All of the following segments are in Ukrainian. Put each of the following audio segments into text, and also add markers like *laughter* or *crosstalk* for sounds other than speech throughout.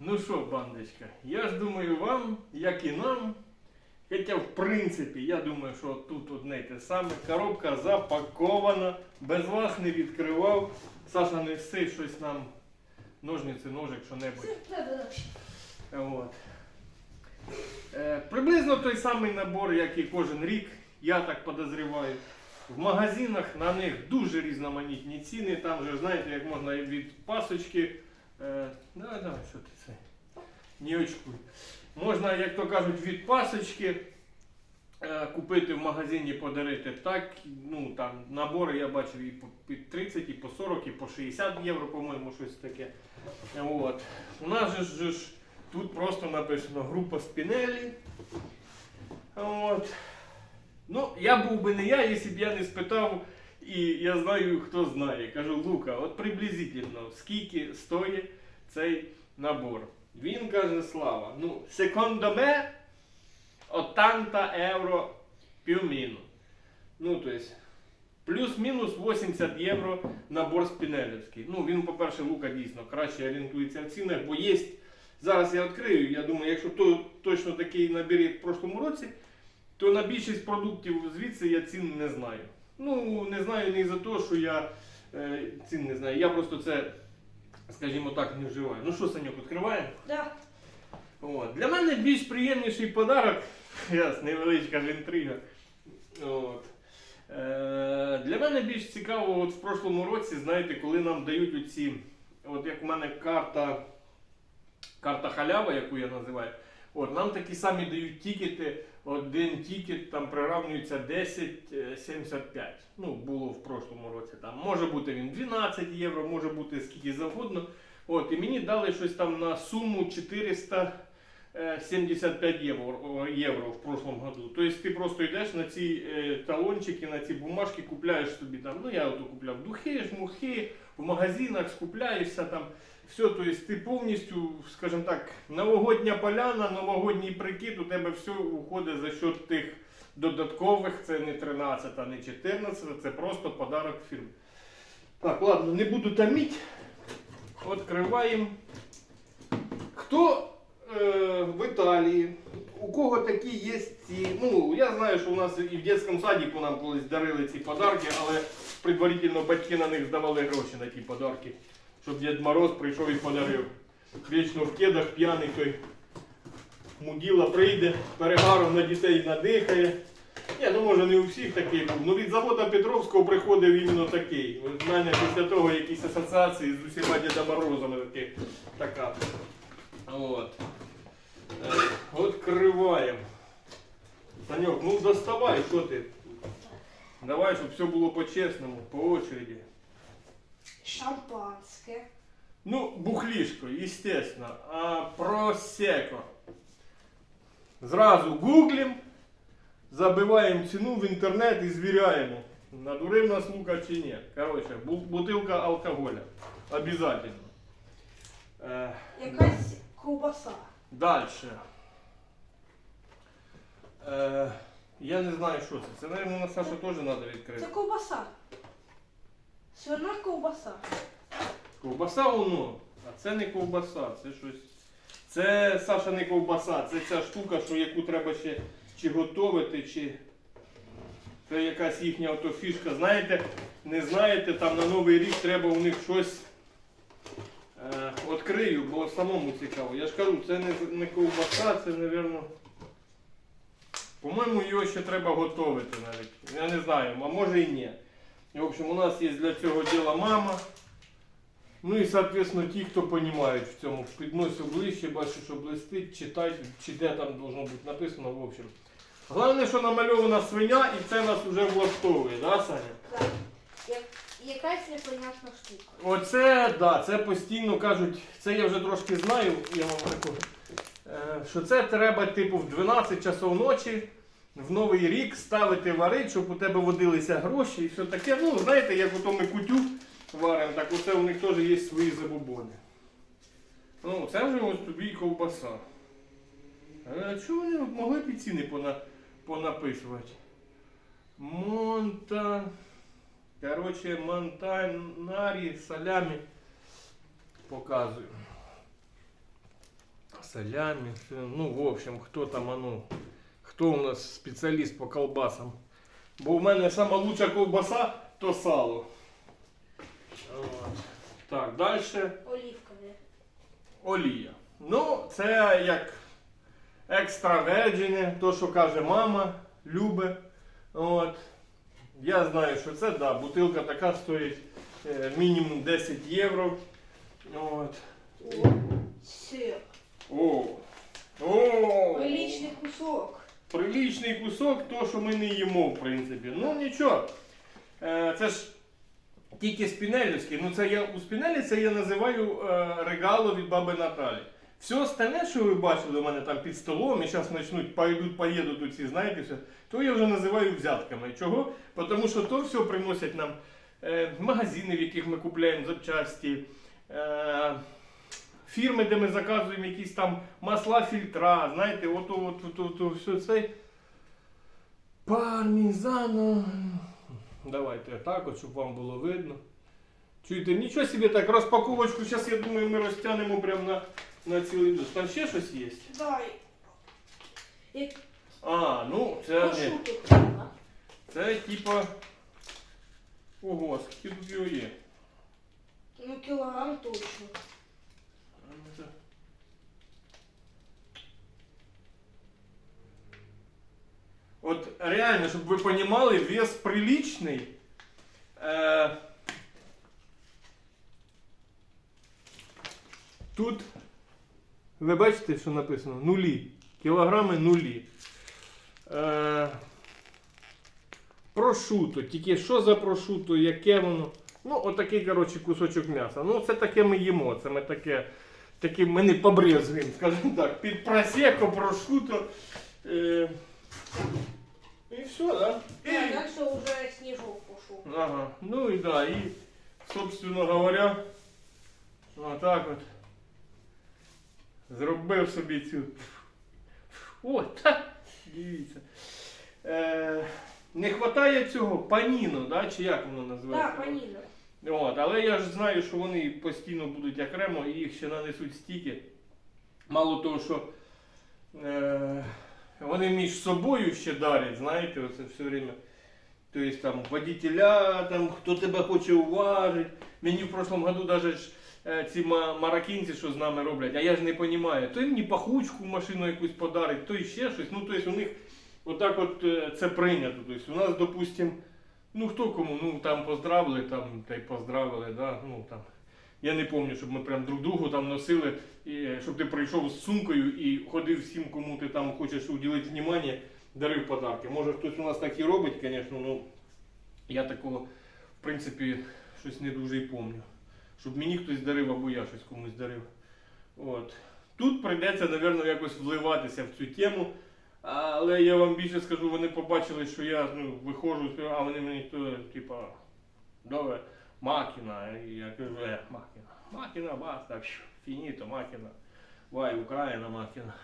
Ну що, бандочка, я ж думаю, вам, як і нам, хоча в принципі, я думаю, що тут одне й те саме. Коробка запакована, без вас не відкривав. Саша, не все щось нам, ножниці, ножик, що-небудь. От. Е, приблизно той самий набор, як і кожен рік, я так подозріваю. В магазинах на них дуже різноманітні ціни. Там же знаєте, як можна від пасочки. Е, давай, давай, що ти це? Не очкуй. Можна, як то кажуть, від пасочки е, купити в магазині, подарити так. Ну, там, набори я бачив і під 30, і по 40, і по 60 євро, по-моєму, щось таке. От. У нас ж- ж тут просто написано група Спінелі. От. Ну, я був би не я, якщо б я не спитав, і я знаю, хто знає. Кажу, Лука, от приблизительно, скільки стоїть цей набор. Він каже, Слава, ну, секондоме 80 євро півміну. Ну, то есть, плюс-мінус 80 євро набор спінелівський. Ну, він, по-перше, Лука дійсно краще орієнтується в цінах, бо є. Зараз я відкрию, я думаю, якщо то, точно такий набір, як в прошлому році, то на більшість продуктів звідси я цін не знаю. Ну, не знаю не за те, що я е, цін не знаю. Я просто це, скажімо так, не вживаю. Ну що, Саньок, відкриваємо? Да. От. Для мене більш приємніший подарок, *laughs* яс, невеличка ж інтрига. От. Е, для мене більш цікаво, от в прошлому році, знаєте, коли нам дають оці, от як в мене карта, карта халява, яку я називаю, от, нам такі самі дають тікети, один тікет там приравнюється 10,75. Ну, було в прошлому році. Там. Може бути він 12 євро, може бути скільки завгодно. От, і мені дали щось там на суму 475 євро, євро в прошлому году. Тобто ти просто йдеш на ці е, талончики, на ці бумажки, купляєш собі там, ну я ото купляв духи, жмухи, в магазинах скупляєшся там. Все, тобто ти повністю, скажімо так, новогодня поляна, новогодній прикид, у тебе все уходить за счет тих додаткових, це не 13, не 14, це просто подарок фірми. Так, ладно, не буду томити. Откриваємо. Хто в Італії, у кого такі є ці. Ну, я знаю, що у нас і в дитячому садіку нам колись дарили ці подарки, але предварительно батьки на них здавали гроші на ті подарки. Щоб Дід Мороз прийшов і подарив. Вічно в кедах п'яний той муділа прийде, перегаром на дітей надихає. Ні, ну може не у всіх такий був. Ну від завода Петровського приходив іменно такий. В мене після того якісь асоціації з усіма Діда Морозами такі, така. От. Е, Відкриваємо. Саньок, ну доставай, що ти? Давай, щоб все було по-чесному, по очереді. Шампанське. Ну, бухлишко, естественно. А просеко. Зразу гуглим, забиваємо ціну в інтернет і звіряємо. Надурив нас лука чи ні. Короче, бу- бутилка алкоголя. Обязательно. Е, Якась ковбаса. Дальше. Е, я не знаю, що це. Це, мабуть, на Саша теж треба відкрити. Це ковбаса. Свина ковбаса. Ковбаса воно, а це не ковбаса, це щось. Це Саша не ковбаса, це ця штука, що яку треба ще чи готовити, чи. Це якась їхня ото фішка. Знаєте, не знаєте, там на Новий рік треба у них щось відкрию, бо самому цікаво. Я ж кажу, це не, не ковбаса, це, мабуть. По-моєму, його ще треба готувати навіть. Я не знаю, а може і ні. В общем, у нас є для цього діла мама. Ну і, соответственно, ті, хто розуміють в цьому, підносять ближче, бачу, що блистить, читають, чи де там должно бути написано, в общем. Головне, що намальована свиня і це нас вже влаштовує, да, Саня? Так. Як, якась непонятна штука. Оце, да, це постійно кажуть, це я вже трошки знаю, я вам таку, е, що це треба, типу, в 12 часов ночі в Новий рік ставити варить, щоб у тебе водилися гроші і все таке. Ну, знаєте, як ото ми кутю варимо, так оце у них теж є свої забобони. Ну, це вже ось тобі і ковбаса. А чого вони могли б ціни пона, понаписувати? Монта. Короче, Монтанарі салямі показую. салями, ну, в общем, хто там, ну, хто у нас спеціаліст по колбасам. Бо в мене сама лучша ковбаса то сало. От. Так, далі Оливковое. олія. Ну, це як екстра верджине, то, що каже мама, любе. От. Я знаю, що це, да, бутилка така стоїть е, мінімум 10 євро. От. О, сыр. О! О! Приличный кусок. Приличний кусок, то, що ми не їмо, в принципі. Ну нічого. Е, Це ж тільки спінелівський. Ну це я у спінелі це я називаю е, регало від баби Наталі. Все остальне, що ви бачили у мене там під столом, і зараз почнуть, пойдуть, поїдуть оці, знаєте, все, то я вже називаю взятками. Чого? Тому що то все приносять нам е, магазини, в яких ми купуємо запчасті. Е, Фірми, де ми заказуємо якісь там масла, фільтра, знаєте, ото, от, от, от, от, все це. Пармізано. Давайте так, от, щоб вам було видно. Чуєте, нічого собі так, розпаковочку, зараз я думаю, ми розтягнемо прямо на, на цілий дощ. Там ще щось є? Дай. Я А, ну, це не. прошу тут. прямо. Це типа. Ого, скільки тут його є? Ну, килограмм точно. А, ну, це- От реально, щоб ви розуміли, вес приличний. Ви бачите, що написано? Нулі. Кілограми нулі. Е, прошуто. Тільки що за прошуто, яке воно? Ну, отакий, коротше, кусочок м'яса. Ну, це таке ми їмо. Це ми таке. Таке ми не побрезуємо, скажімо так. Під просеко, прошуто. Е, і все, да? А І, дальше уже снежок пошел. ага. Ну і да, і, собственно говоря, отак от. Зробив собі цю. О, та, дивіться. Е, не вистачає цього паніно, да? чи як воно називається? панина. От, але я ж знаю, що вони постійно будуть окремо і їх ще нанесуть стільки. Мало того, що е, вони між собою ще дарять, знаєте, оце все время. Тобто там водителя, там, хто тебе хоче уважити. Мені в прошлом году ж, е, ці ма- мароккінці, що з нами роблять, а я ж не розумію, то їм мені пахучку машину якусь подарить, то ще щось. Ну, тобто у них отак от е, це прийнято. Тобто у нас, допустимо, Ну хто кому, ну там поздравили, там та й поздравили, да, ну там. Я не пам'ятаю, щоб ми прям друг другу там носили, і, щоб ти прийшов з сумкою і ходив всім, кому ти там хочеш уділити внимання, дарив подарки. Може хтось у нас так і робить, звісно, ну я такого, в принципі, щось не дуже і пам'ятаю. Щоб мені хтось дарив або я щось комусь дарив. От. Тут прийдеться, мабуть, якось вливатися в цю тему. Але я вам більше скажу, вони побачили, що я ну, виходжу, а вони мені то, типа, добре, макіна. І я кажу, е, макіна. Макіна, баста, фініто, макіна. Вай, Україна, макіна.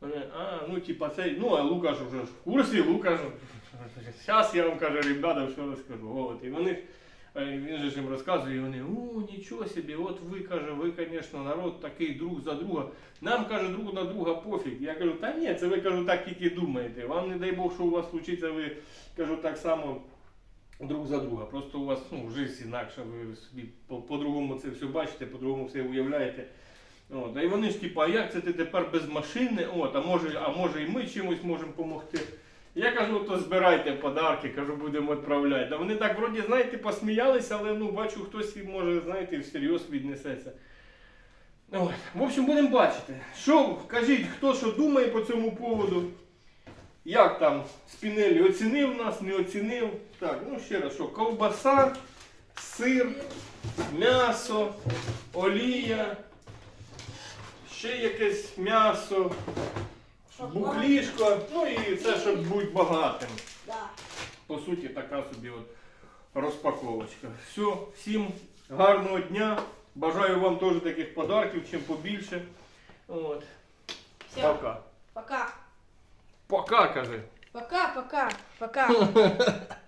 Вони, а, ну типа цей, ну а Лукаш вже в курсі, Лукаш. Зараз я вам кажу, ребята, що розкажу. От, і вони, він же ж їм розказує, і вони, о, нічого собі, от ви каже, ви, звісно, народ такий друг за друга. Нам каже друг на друга пофіг. Я кажу, та ні, це ви кажу, так тільки думаєте. Вам не дай Бог, що у вас случиться, ви кажу так само друг за друга. Просто у вас ну, жизнь інакша, ви собі по- по-другому це все бачите, по-другому все уявляєте. От, і вони ж типу, а як це ти тепер без машини? От, а може, а може і ми чимось можемо допомогти. Я кажу, то збирайте подарки, кажу, будемо відправляти. Да вони так вроді, знаєте, посміялися, але ну бачу, хтось може, знаєте, всерйоз віднесеться. Ой, в общем, будемо бачити. Що, кажіть, хто що думає по цьому поводу? Як там Спінелі оцінив нас, не оцінив? Так, ну ще раз, що ковбаса, сир, м'ясо, олія, ще якесь м'ясо, бухлішко, ну і це, щоб бути багатим. Да. По суті, така собі от розпаковочка. Все, всім гарного дня. Бажаю вам теж таких подарків, чим побільше. От. Все, Пока. пока. Пока, каже. Пока, пока, пока. *laughs*